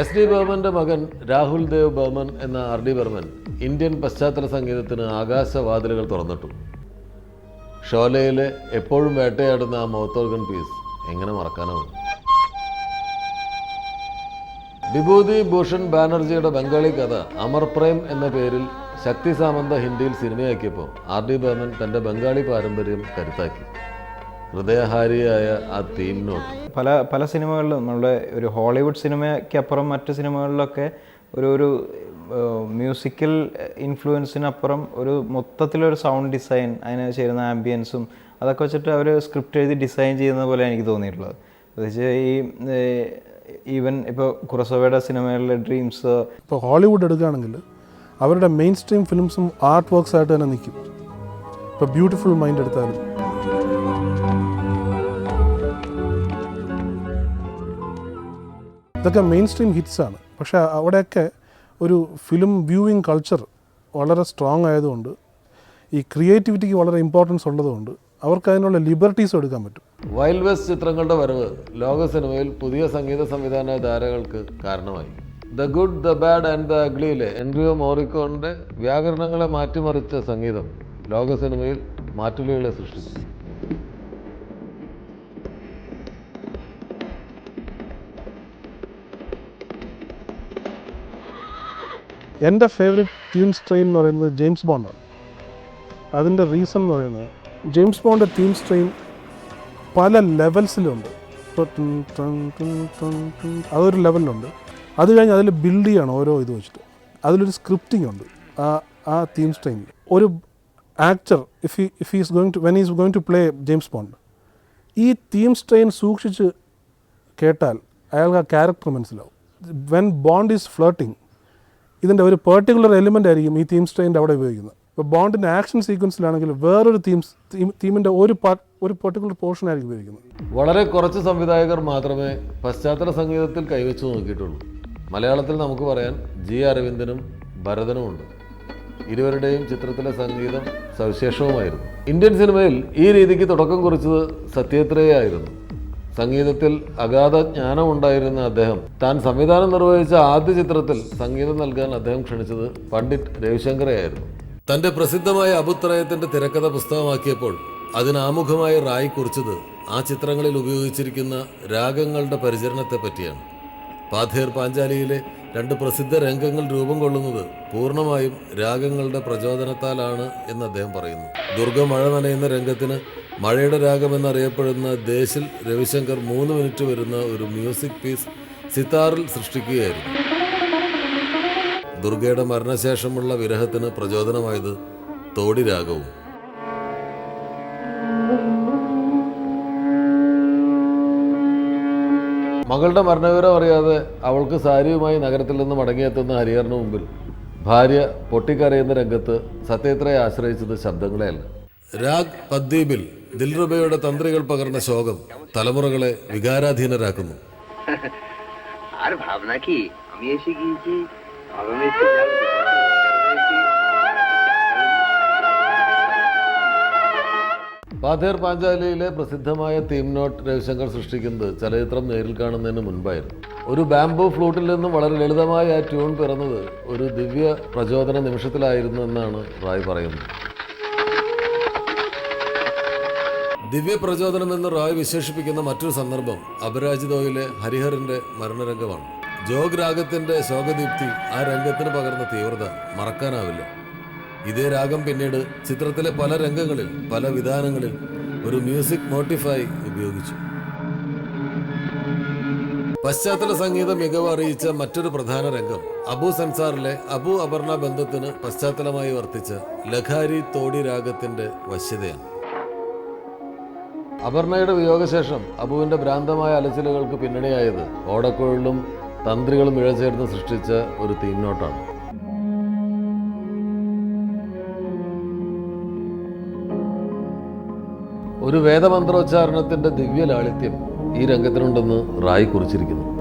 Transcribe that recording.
S D ബർമന്റെ മകൻ രാഹുൽ ദേവ് ബർമൻ എന്ന R D Barman Indian പശ്ചാത്തല സംഗീതത്തിന് ആകാശവാതിലുകൾ തുറന്നിട്ടു. ഷോലയിലെ എപ്പോഴും വേട്ടയാടുന്ന ആ മൗത്തോർഗൻ പീസ് എങ്ങനെ മറക്കാനാവും? വിഭൂതി ഭൂഷൺ ബാനർജിയുടെ ബംഗാളി കഥ അമർ പ്രേം എന്ന പേരിൽ ശക്തി സാമന്ത ഹിന്ദിയിൽ സിനിമയാക്കിയപ്പോൾ ആർ ഡി ബർമൻ തന്റെ ബംഗാളി പാരമ്പര്യം കരുത്താക്കി. ഹൃദയഹാരിയായ ആ തീം നോട്ട് പല പല സിനിമകളിലും നമ്മുടെ ഒരു ഹോളിവുഡ് സിനിമയ്ക്കപ്പുറം മറ്റ് സിനിമകളിലൊക്കെ ഒരു ഒരു മ്യൂസിക്കൽ ഇൻഫ്ലുവൻസിനപ്പുറം ഒരു മൊത്തത്തിലൊരു സൗണ്ട് ഡിസൈൻ അതിന് ചേരുന്ന ആംബിയൻസും അതൊക്കെ വെച്ചിട്ട് അവർ സ്ക്രിപ്റ്റ് എഴുതി ഡിസൈൻ ചെയ്യുന്ന പോലെ എനിക്ക് തോന്നിയിട്ടുള്ളത്. പ്രത്യേകിച്ച് ഈ ഈവൻ ഇപ്പോൾ കുറസോവയുടെ സിനിമകളിലെ ഡ്രീംസ് ഇപ്പോൾ ഹോളിവുഡ് എടുക്കുകയാണെങ്കിൽ അവരുടെ മെയിൻ സ്ട്രീം ഫിലിംസും ആർട്ട് വർക്ക്സ് ആയിട്ട് തന്നെ നിൽക്കും. ഇപ്പോൾ ബ്യൂട്ടിഫുൾ മൈൻഡ് എടുത്താലും ഇതൊക്കെ മെയിൻ സ്ട്രീം ഹിറ്റ്സാണ് പക്ഷേ അവിടെയൊക്കെ ഒരു ഫിലിം വ്യൂവിങ് കൾച്ചർ വളരെ സ്ട്രോങ് ആയതുകൊണ്ട് ഈ ക്രിയേറ്റിവിറ്റിക്ക് വളരെ ഇമ്പോർട്ടൻസ് ഉള്ളതുകൊണ്ട് അവർക്ക് അതിനുള്ള ലിബർട്ടീസ് എടുക്കാൻ പറ്റും. വൈൽഡ് വെസ്റ്റ് ചിത്രങ്ങളുടെ വരവ് ലോക സിനിമയിൽ പുതിയ സംഗീത സംവിധാന ധാരകൾക്ക് കാരണമായി. The good the bad and the അഗ്ലിയിലെ എൻഡ്രിയോ മോറിക്കോണിന്റെ വ്യാകരണങ്ങളെ മാറ്റിമറിച്ച സംഗീതം ലോക സിനിമയിൽ മാറ്റുലികളെ സൃഷ്ടിച്ചു. എന്റെ ഫേവറേറ്റ് ടീം സ്ട്രെയിൻ എന്ന് പറയുന്നത് ജെയിംസ് ബോണ്ടാണ് അതിന്റെ റീസൺ എന്ന് പറയുന്നത് ജെയിംസ് ബോണ്ട് തീം സ്ട്രെയിൻ പല ലെവൽസിലുണ്ട് ടും ടും ടും ടും ടും അതൊരു ലെവലിലുണ്ട് അത് കഴിഞ്ഞ് അതിൽ ബിൽഡ് ചെയ്യണം ഓരോ ഇത് വെച്ചിട്ട്. അതിലൊരു സ്ക്രിപ്റ്റിംഗ് ഉണ്ട് ആ ആ തീം സ്ട്രെയിനിൽ ഒരു actor if if is going to when is going to play James Bond ഈ തീം സ്ട്രെയിൻ സൂക്ഷിച്ച് കേട്ടാൽ അയാൾക്ക് ആ ക്യാരക്ടർ മനസ്സിലാവും. വെൻ ബോണ്ട് ഈസ് ഫ്ലേട്ടിംഗ് ഇതിന്റെ ഒരു പെർട്ടിക്കുലർ എലിമെന്റ് ആയിരിക്കും ഈ തീം സ്ട്രെയിന്റെ അവിടെ ഉപയോഗിക്കുന്നത്. ഇപ്പോൾ ബോണ്ടിന്റെ ആക്ഷൻ സീക്വൻസിലാണെങ്കിൽ വേറൊരു തീംസ് തീമിന്റെ ഒരു പാർട്ട് ഒരു പെർട്ടിക്കുലർ പോർഷൻ ആയിരിക്കും ഉപയോഗിക്കുന്നത്. വളരെ കുറച്ച് സംവിധായകർ മാത്രമേ പശ്ചാത്തല സംഗീതത്തിൽ കൈവച്ചു നോക്കിയിട്ടുള്ളൂ. മലയാളത്തിൽ നമുക്ക് പറയാൻ ജി അരവിന്ദനും ഭരതനും ഭരതനുമുണ്ട് ഇരുവരുടെയും ചിത്രത്തിലെ സംഗീതം സവിശേഷവുമായിരുന്നു. ഇന്ത്യൻ സിനിമയിൽ ഈ രീതിക്ക് തുടക്കം കുറിച്ചത് സത്യത്രയായിരുന്നു. സംഗീതത്തിൽ അഗാധ ജ്ഞാനമുണ്ടായിരുന്ന അദ്ദേഹം താൻ സംവിധാനം നിർവഹിച്ച ആദ്യ ചിത്രത്തിൽ സംഗീതം നൽകാൻ അദ്ദേഹം ക്ഷണിച്ചത് പണ്ഡിറ്റ് രവിശങ്കറെയായിരുന്നു. തന്റെ പ്രസിദ്ധമായ അബുത്രയത്തിന്റെ തിരക്കഥ പുസ്തകമാക്കിയപ്പോൾ അതിനാമുഖമായി റായി കുറിച്ചത് ആ ചിത്രങ്ങളിൽ ഉപയോഗിച്ചിരിക്കുന്ന രാഗങ്ങളുടെ പരിചരണത്തെ പറ്റിയാണ്. പാഥേർ പാഞ്ചാലിയിലെ രണ്ട് പ്രസിദ്ധ രംഗങ്ങൾ രൂപം കൊള്ളുന്നത് പൂർണമായും രാഗങ്ങളുടെ പ്രചോദനത്താലാണ് എന്ന് അദ്ദേഹം പറയുന്നു. ദുർഗ മഴ നനയുന്ന രംഗത്തിന് മഴയുടെ രാഗം എന്നറിയപ്പെടുന്ന ദേശിൽ രവിശങ്കർ മൂന്ന് മിനിറ്റ് വരുന്ന ഒരു മ്യൂസിക് പീസ് സിത്താറിൽ സൃഷ്ടിക്കുകയായിരുന്നു. ദുർഗയുടെ മരണശേഷമുള്ള വിരഹത്തിന് പ്രചോദനമായത് തോടി രാഗവും. മകളുടെ മരണവിവരം അറിയാതെ അവൾക്ക് സാരിയുമായി നഗരത്തിൽ നിന്ന് മടങ്ങിയെത്തുന്ന ഹരിഹറിന് മുമ്പിൽ ഭാര്യ പൊട്ടിക്കരയുന്ന രംഗത്ത് സത്യത്രയെ ആശ്രയിച്ചത് ശബ്ദങ്ങളെയല്ല. രാഗ് പദ്വീപിൽ ദിൽറുബയുടെ തന്ത്രികൾ പകർന്ന ശോകം തലമുറകളെ വികാരാധീനരാക്കുന്നു. പാഥേർ പാഞ്ചാലിയിലെ പ്രസിദ്ധമായ തീം നോട്ട് രവിശങ്കർ സൃഷ്ടിക്കുന്നത് ചലച്ചിത്രം നേരിൽ കാണുന്നതിന് മുൻപായിരുന്നു. ഒരു ബാംബു ഫ്ലൂട്ടിൽ നിന്നും വളരെ ലളിതമായ ആ ട്യൂൺ പിറന്നത് ഒരു ദിവ്യ പ്രചോദന നിമിഷത്തിലായിരുന്നു എന്നാണ് റായ് പറയുന്നത്. ദിവ്യ പ്രചോദനം എന്ന് റായ് വിശേഷിപ്പിക്കുന്ന മറ്റൊരു സന്ദർഭം അപരാജിതോയിലെ ഹരിഹറിന്റെ മരണരംഗമാണ്. ജോഗ് രാഗത്തിന്റെ ശോകദീപ്തി ആ രംഗത്തിന് പകർന്ന തീവ്രത മറക്കാനാവില്ല. ഇതേ രാഗം പിന്നീട് ചിത്രത്തിലെ പല രംഗങ്ങളിൽ പല വിധാനങ്ങളിൽ ഒരു മ്യൂസിക് മോട്ടിഫായി ഉപയോഗിച്ചു. പശ്ചാത്തല സംഗീത മികവ് അറിയിച്ച മറ്റൊരു പ്രധാന രംഗം അബു സൻസാറിലെ അബു അപർണ ബന്ധത്തിന് പശ്ചാത്തലമായി വർത്തിച്ച ലഖാരി തോടി രാഗത്തിന്റെ വശ്യതയാണ്. അപർണയുടെ വിയോഗശേഷം അബുവിന്റെ ഭ്രാന്തമായ അലച്ചിലുകൾക്ക് പിന്നണിയായത് ഓടക്കുഴലും തന്ത്രികളും ഇഴചേർന്ന് സൃഷ്ടിച്ച ഒരു തീന്നോട്ടാണ് ഒരു വേദമന്ത്രോച്ചാരണത്തിന്റെ ദിവ്യ ലാളിത്യം ഈ രംഗത്തിനുണ്ടെന്ന് റായി കുറിച്ചിരിക്കുന്നു.